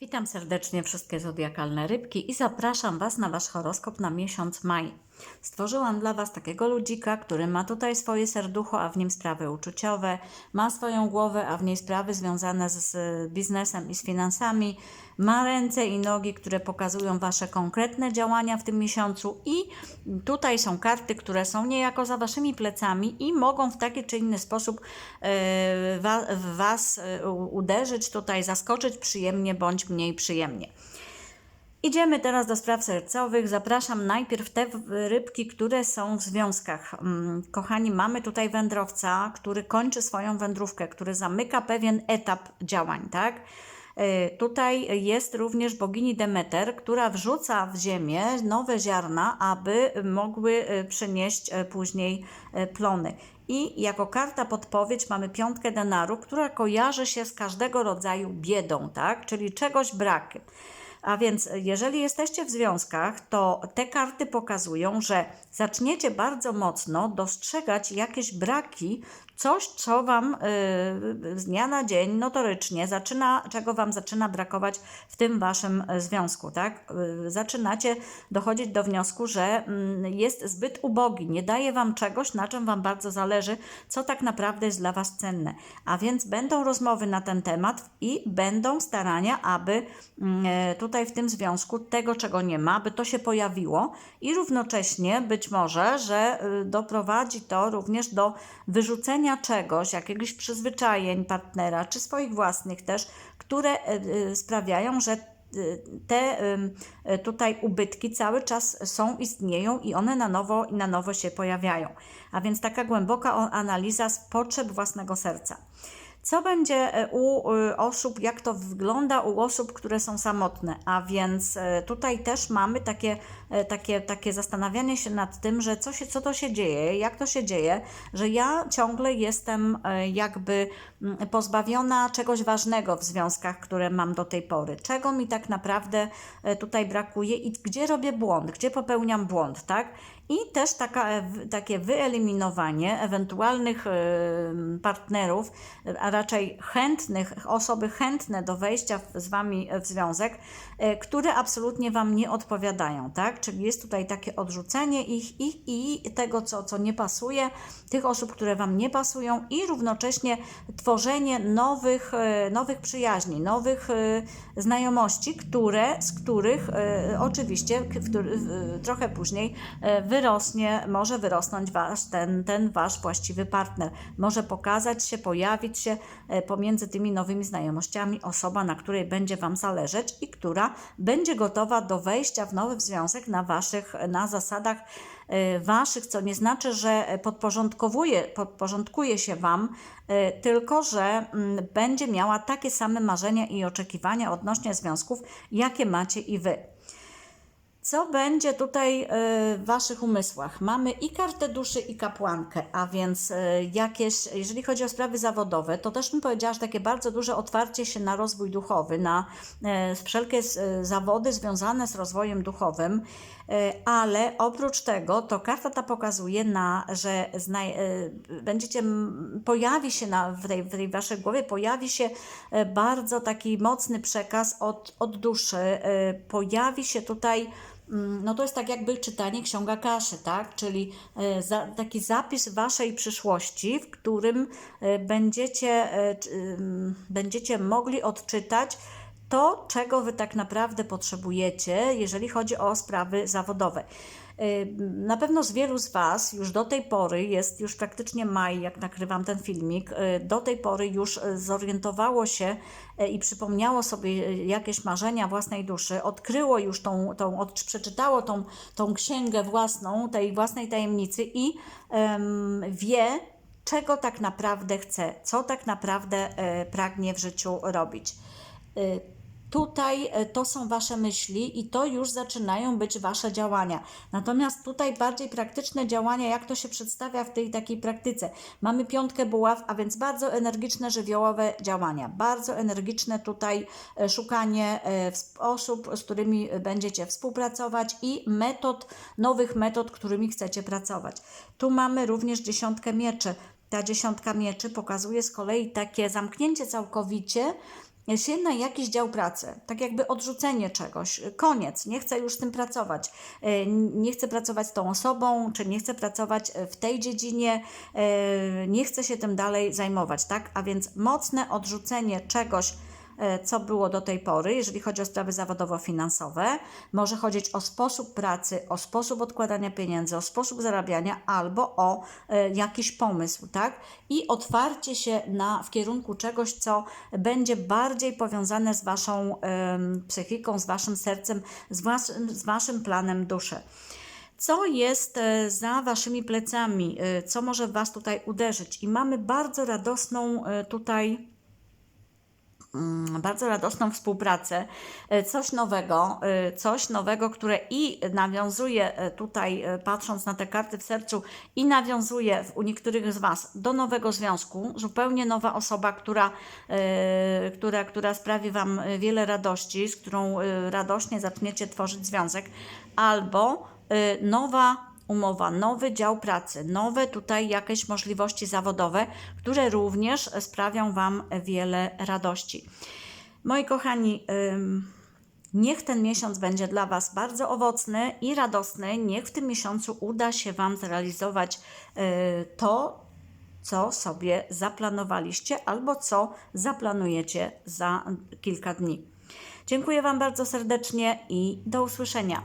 Witam serdecznie wszystkie zodiakalne rybki i zapraszam Was na Wasz horoskop na miesiąc maj. Stworzyłam dla Was takiego ludzika, który ma tutaj swoje serducho, a w nim sprawy uczuciowe, ma swoją głowę, a w niej sprawy związane z, biznesem i z finansami, ma ręce i nogi, które pokazują Wasze konkretne działania w tym miesiącu i tutaj są karty, które są niejako za Waszymi plecami i mogą w taki czy inny sposób e, w Was e, uderzyć, tutaj zaskoczyć przyjemnie bądź mniej przyjemnie. Idziemy teraz do spraw sercowych. Zapraszam najpierw te rybki, które są w związkach. Mm, Kochani, mamy tutaj wędrowca, który kończy swoją wędrówkę, który zamyka pewien etap działań, tak? Y, Tutaj jest również bogini Demeter, która wrzuca w ziemię nowe ziarna, aby mogły y, przynieść y, później plony. I jako karta podpowiedź mamy piątkę denaru, która kojarzy się z każdego rodzaju biedą, tak? Czyli czegoś brakiem. A więc jeżeli jesteście w związkach, to te karty pokazują, że zaczniecie bardzo mocno dostrzegać jakieś braki, coś, co Wam y, z dnia na dzień notorycznie zaczyna, czego Wam zaczyna brakować w tym Waszym y, związku, tak? Y, Zaczynacie dochodzić do wniosku, że mm, jest zbyt ubogi, nie daje Wam czegoś, na czym Wam bardzo zależy, co tak naprawdę jest dla Was cenne. A więc będą rozmowy na ten temat i będą starania, aby mm, e, tutaj w tym związku tego, czego nie ma, by to się pojawiło i równocześnie być może, że y, doprowadzi to również do wyrzucenia czegoś, jakiegoś przyzwyczajeń partnera, czy swoich własnych też, które y, y, sprawiają, że y, te tutaj ubytki cały czas są, istnieją i one na nowo i na nowo się pojawiają. A więc taka głęboka analiza z potrzeb własnego serca. Co będzie e, u y, osób, jak to wygląda u osób, które są samotne? A więc e, tutaj też mamy takie, e, takie, takie zastanawianie się nad tym, że co, się, co to się dzieje, jak to się dzieje, że ja ciągle jestem jakby mm, pozbawiona czegoś ważnego w związkach, które mam do tej pory. Czego mi tak naprawdę tutaj brakuje i gdzie robię błąd, gdzie popełniam błąd, tak? I też taka, e, takie wyeliminowanie ewentualnych e, partnerów, a raczej chętnych, osoby chętne do wejścia z Wami w związek, e, które absolutnie Wam nie odpowiadają, tak? Czyli jest tutaj takie odrzucenie ich, ich i tego, co, co nie pasuje, tych osób, które Wam nie pasują i równocześnie tworzenie nowych, nowych przyjaźni, nowych znajomości, które, z których oczywiście w, w, trochę później e, wyrośnie, może wyrosnąć wasz, ten, ten Wasz właściwy partner. Może pokazać się, pojawić się e, pomiędzy tymi nowymi znajomościami osoba, na której będzie Wam zależeć i która będzie gotowa do wejścia w nowy związek na Waszych, na zasadach e, Waszych, co nie znaczy, że podporządkowuje, podporządkuje się Wam, e, tylko że mm, będzie miała takie same marzenia i oczekiwania odnośnie związków, jakie macie i Wy. Co będzie tutaj e, w Waszych umysłach? Mamy i kartę duszy, i kapłankę, a więc e, jakieś, jeżeli chodzi o sprawy zawodowe, to też bym powiedziała, że takie bardzo duże otwarcie się na rozwój duchowy, na e, wszelkie zawody związane z rozwojem duchowym, ale oprócz tego to karta ta pokazuje, na, że będziecie, pojawi się na, w, tej, w tej Waszej głowie, pojawi się bardzo taki mocny przekaz od, od duszy, pojawi się tutaj no to jest tak jakby czytanie ksiąga kaszy, tak? Czyli e, za, taki zapis waszej przyszłości, w którym e, będziecie, e, będziecie mogli odczytać to, czego wy tak naprawdę potrzebujecie, jeżeli chodzi o sprawy zawodowe. Y, Na pewno z wielu z Was już do tej pory, jest już praktycznie maj, jak nagrywam ten filmik, y, do tej pory już zorientowało się y, i przypomniało sobie jakieś marzenia własnej duszy, odkryło już tą, tą od, przeczytało tą, tą księgę własną, tej własnej tajemnicy i em, wie, czego tak naprawdę chce, co tak naprawdę e, pragnie w życiu robić. Tutaj e, to są Wasze myśli i to już zaczynają być Wasze działania. Natomiast tutaj bardziej praktyczne działania, jak to się przedstawia w tej takiej praktyce. Mamy piątkę buław, a więc bardzo energiczne, żywiołowe działania. Bardzo energiczne tutaj e, szukanie e, osób, z którymi będziecie współpracować i metod, nowych metod, którymi chcecie pracować. Tu mamy również dziesiątkę mieczy. Ta dziesiątka mieczy pokazuje z kolei takie zamknięcie całkowicie się na jakiś dział pracy, tak jakby odrzucenie czegoś, koniec, nie chcę już z tym pracować, e, nie chcę pracować z tą osobą, czy nie chcę pracować w tej dziedzinie, e, nie chcę się tym dalej zajmować, tak? A więc mocne odrzucenie czegoś, e, co było do tej pory, jeżeli chodzi o sprawy zawodowo-finansowe. Może chodzić o sposób pracy, o sposób odkładania pieniędzy, o sposób zarabiania albo o e, jakiś pomysł, tak? I otwarcie się na, w kierunku czegoś, co będzie bardziej powiązane z Waszą psychiką, z Waszym sercem, z waszym, z waszym planem duszy. Co jest e, za Waszymi plecami? E, Co może Was tutaj uderzyć? I mamy bardzo radosną e, tutaj bardzo radosną współpracę, e, coś nowego, e, coś nowego, które i nawiązuje e, tutaj, patrząc na te karty w sercu, i nawiązuje u niektórych z Was do nowego związku, zupełnie nowa osoba, która, która, która sprawi Wam wiele radości, z którą radośnie zaczniecie tworzyć związek, albo nowa umowa, nowy dział pracy, nowe tutaj jakieś możliwości zawodowe, które również sprawią Wam wiele radości. Moi kochani, niech ten miesiąc będzie dla Was bardzo owocny i radosny. Niech w tym miesiącu uda się Wam zrealizować y, to, co sobie zaplanowaliście albo co zaplanujecie za kilka dni. Dziękuję Wam bardzo serdecznie i do usłyszenia.